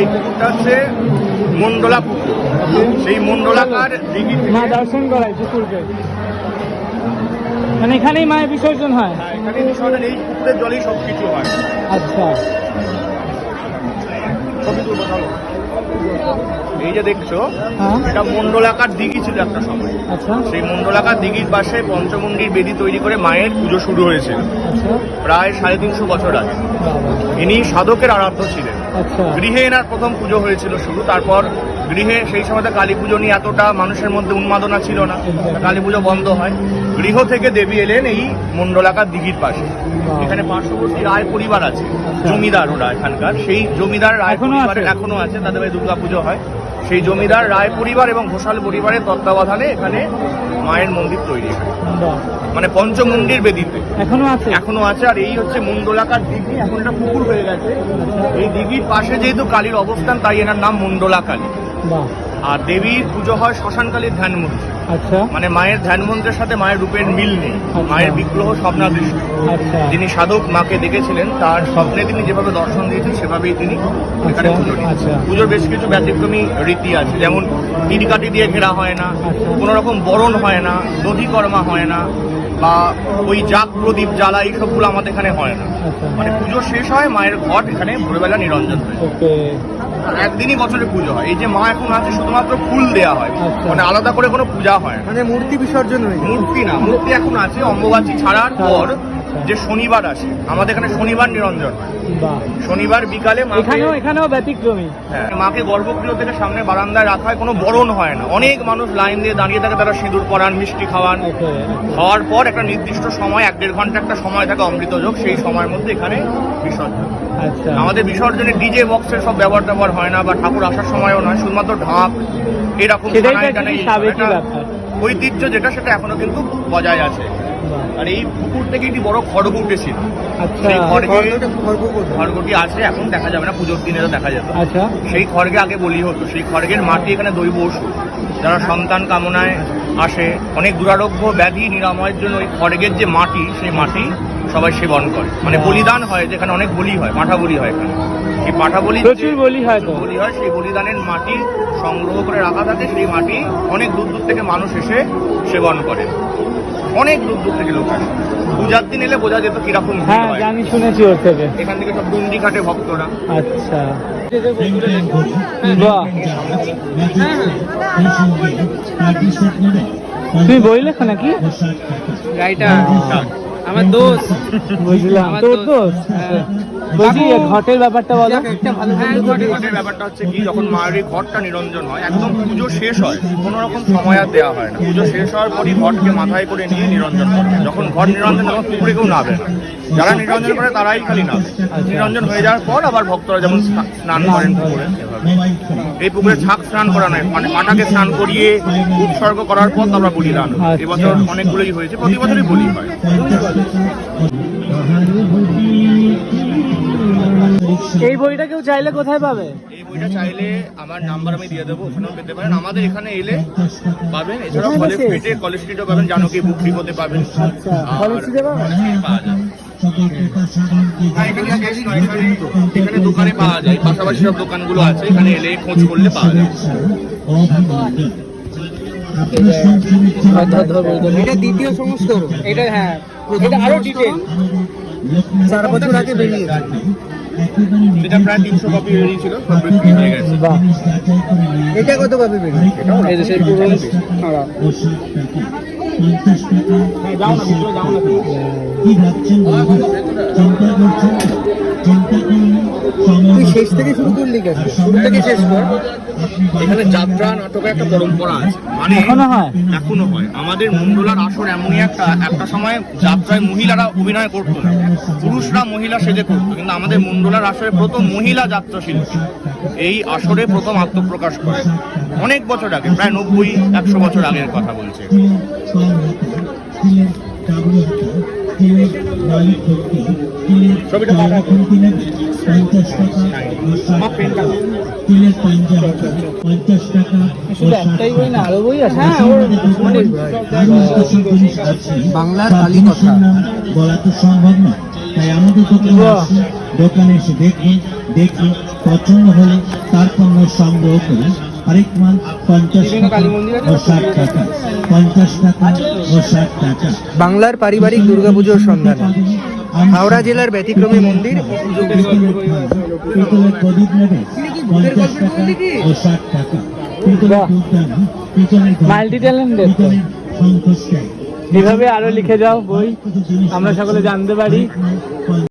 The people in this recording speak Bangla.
এই পুকুরটা হচ্ছে মন্ডলা পুকুর সেই মন্ডলাকার দিঘি মা দর্শন করায় পুকুরকে। মানে এখানেই মায়ের বিসর্জন হয়? হ্যাঁ, এখানে বিষয়টা এই পুকুরের জলেই সব কিছু হয়। আচ্ছা। এই যে দেখছ হ্যাঁ। এটা মন্ডলাকার দিঘি ছিল একটা সময়। আচ্ছা। সেই মন্ডলাকার দিঘির পাশে পঞ্চমুণ্ডির বেদি তৈরি করে মায়ের পুজো শুরু হয়েছিল। আচ্ছা। প্রায় সাড়ে তিনশো বছর আগে। ইনি সাধকের আরাধ্য ছিলেন। গৃহে এনার প্রথম পুজো হয়েছিল শুরু তারপর গৃহে সেই সময় কালী পুজো নিয়ে এতটা মানুষের মধ্যে উন্মাদনা ছিল না। কালী পুজো বন্ধ হয়। গৃহ থেকে দেবী এলেন এই মন্ডলাকার দিঘির পাশে। এখানে পার্শ্ববর্তী রায় পরিবার আছে জমিদার ওরা এখানকার। সেই জমিদার রায় এখনও পরিবারের আছে? এখনও আছে তাদের বাড়ি দুর্গা পুজো হয়। সেই জমিদার রায় পরিবার এবং ঘোষাল পরিবারের তত্ত্বাবধানে এখানে মায়ের মন্দির তৈরি হয়। মানে পঞ্চমন্দির বেদিতে। এখনও আছে? এখনও আছে আর এই হচ্ছে মন্ডলাকার দিঘি এখন এটা পুকুর হয়ে গেছে। এই দিঘির পাশে যেহেতু কালীর অবস্থান তাই এনার নাম মন্ডলা কালী বাহ। আর দেবীর পুজো হয় শ্মশানকালীর ধ্যান মন্ত্রে আচ্ছা। মানে মায়ের ধ্যান মন্ত্রের সাথে মায়ের রূপের মিল নেই। মায়ের বিগ্রহ স্বপ্নাদৃষ্ট। আচ্ছা। যিনি সাধক মাকে দেখেছিলেন তার স্বপ্নে তিনি যেভাবে দর্শন দিয়েছেন সেভাবেই তিনি এখানে আচ্ছা, পুজো আচ্ছা। পুজোর বেশ কিছু ব্যতিক্রমী রীতি আছে যেমন তিনকাটি দিয়ে ঘেরা হয় না আচ্ছা। কোনো রকম বরণ হয় না দধিকর্মা হয় না বা ওই জাগ প্রদীপ জ্বালা এইসবগুলো আমাদের এখানে হয় না। আচ্ছা। মানে পুজো শেষ হয় মায়ের ঘট এখানে ভোরবেলা নিরঞ্জন হয় একদিনই বছরে পুজো হয়। এই যে মা এখন আছে শুধুমাত্র ফুল দেওয়া হয়। আচ্ছা। মানে আলাদা করে কোনো পূজা হয় মানে মূর্তি বিসর্জন হয় মূর্তি না মূর্তি এখন আছে অম্বুবাচী ছাড়ার পর যে শনিবার আসে আমাদের এখানে শনিবার নিরঞ্জন হয়। শনিবার বিকালে মাকে এখানেও এখানেও ব্যতিক্রমী। হ্যাঁ, মাকে গর্ভগৃহ থেকে সামনে বারান্দায় রাখা হয়। কোনো বরণ হয় না। অনেক মানুষ লাইন দিয়ে দাঁড়িয়ে থাকে তারা সিঁদুর পরান মিষ্টি খাওয়ান। খাওয়ার পর একটা নির্দিষ্ট সময় এক দেড় ঘণ্টা একটা সময় থাকে অমৃতযোগ সেই সময়ের মধ্যে এখানে বিসর্জন। আচ্ছা। আমাদের বিসর্জনে ডিজে বক্সের সব ব্যবহার ট্যাবহার হয় না বা ঠাকুর আসার সময়ও নয় শুধুমাত্র ঢাক এরকম। ঐতিহ্য যেটা সেটা এখনও কিন্তু বজায় আছে। আর এই পুকুর থেকে একটি বড় খড়গ উঠেছিল। আচ্ছা সেই খড়গে খড়গটা আছে এখন দেখা যাবে না পুজোর দিনে তো দেখা যেত। আচ্ছা। সেই খড়গে আগে বলি হতো সেই খড়গের মাটি এখানে দৈব ওষুধ। যারা সন্তান কামনায় আসে অনেক দুরারোগ্য ব্যাধি নিরাময়ের জন্য ওই খড়গের যে মাটি সেই মাটি সবাই সেবন করে। মানে বলিদান হয় যেখানে অনেক বলি হয় মাঠা বলি হয় এখানে। সেই পাঠা বলি প্রচুর বলি হয় তো। বলি হয় সেই বলিদানের মাটি সংগ্রহ করে রাখা থাকে সেই মাটি অনেক দূর দূর থেকে মানুষ এসে সেবন করে। অনেক দূর দূর থেকে লোক আসে। পূজার দিন এলে বোঝা যেত কীরকম হ্যাঁ জানি শুনেছি ওর থেকে। এখান থেকে সব ডুন্ডি ঘাটে ভক্তরা। আচ্ছা। তুমি বই লেখো নাকি? গাড়িটা আমার দোষ বুঝলাম। তোর দোষ হ্যাঁ। বলছি ঘটের ব্যাপারটা বলো। হ্যাঁ, বন্ধু ঘটে ঘটে ব্যাপারটা হচ্ছে কি যখন মায়ের ঘটটা নিরঞ্জন হয় একদম পুজো শেষ হয় কোনো রকম সময় আর দেওয়া হয় না। পুজো শেষ হওয়ার পরই ঘটকে মাথায় করে নিয়ে নিরঞ্জন করে। যখন ঘট নিরঞ্জন তখন পুকুরে কেউ নাবে না। যারা নিরঞ্জন করে তারাই খালি নাবে নিরঞ্জন হয়ে যাওয়ার পর আবার ভক্তরা যেমন স্নান করেন পুকুরে এই পুকুরে ছাক স্নান করা নয় মানে পাটাকে স্নান করিয়ে উৎসর্গ করার পর তারপর বলিদান হয়। আচ্ছা। এবছর অনেকগুলোই হয়েছে প্রতি বছরই বলি হয়। এই বইটা কেউ চাইলে কোথায় পাবে? এই বইটা চাইলে আমার নাম্বার আমি দিয়ে দেবো ওখানেও পেতে পারেন। আমাদের এখানে এলে পাবেন। এছাড়াও কলেজ? স্ট্রিটে কলেজ স্ট্রিটও পাবেন জানকী বুক ডিপোতে পাবেন। আচ্ছা কলেজ স্ট্রিটে? কলেজ স্ট্রিটে পাওয়া যায়। হ্যাঁ, এখানে দোকানে পাওয়া যায়। পাশাপাশি সব দোকানগুলো আছে এখানে এলে খোঁজ করলে পাওয়া যায়। এটা দ্বিতীয় সংস্করণ। এটা হ্যাঁ। এটা আরও ডিটেল চার বছর আগে বেরিয়েছে প্রায় তিনশো কপি বেরিয়েছিল এটা কত কবে বেরিয়েছে? এটাও সেই পুরনো হ্যাঁ, যাও না ভিতরে যাও না। তুই শেষ থেকে শুরু করলি কেন শুরু থেকে শেষ কর। এখানে যাত্রা নাটকের একটা পরম্পরা আছে। মানে এখনও হয়? এখনও হয়। আমাদের মন্ডলার আসর এমনই একটা একটা সময় যাত্রায় মহিলারা অভিনয় করতো না। পুরুষরা মহিলা সেজে করতো। কিন্তু আমাদের মন্ডলার আসরে প্রথম মহিলা যাত্রা শিল্পী এই আসরে প্রথম আত্মপ্রকাশ করে। অনেক বছর আগে প্রায় নব্বই একশো বছর আগের কথা বলছে। আরও বই আছে হ্যাঁ ওর অনেক বাংলার বলা তো সম্ভব না তাই আমাদের বাহ। দোকানে এসে দেখুন দেখি পছন্দ হলে তার পণ্য সংগ্রহ করে আরেক মাল পঞ্চাশ টাকা ও ষাট টাকা। পঞ্চাশ টাকা ও ষাট টাকা। বাংলার পারিবারিক দুর্গাপুজোর সন্ধানে। হাওড়া জেলার ব্যতিক্রমী মন্দির পিতলের প্রদীপ নেবে। পঞ্চাশ টাকা ও ষাট টাকা। পিতলের। পিতলের মাল্টি ট্যালেন্টেড শঙ্খস্থায়ী এভাবে আরও লিখে যাও বই। আমরা সকলে জানতে পারি।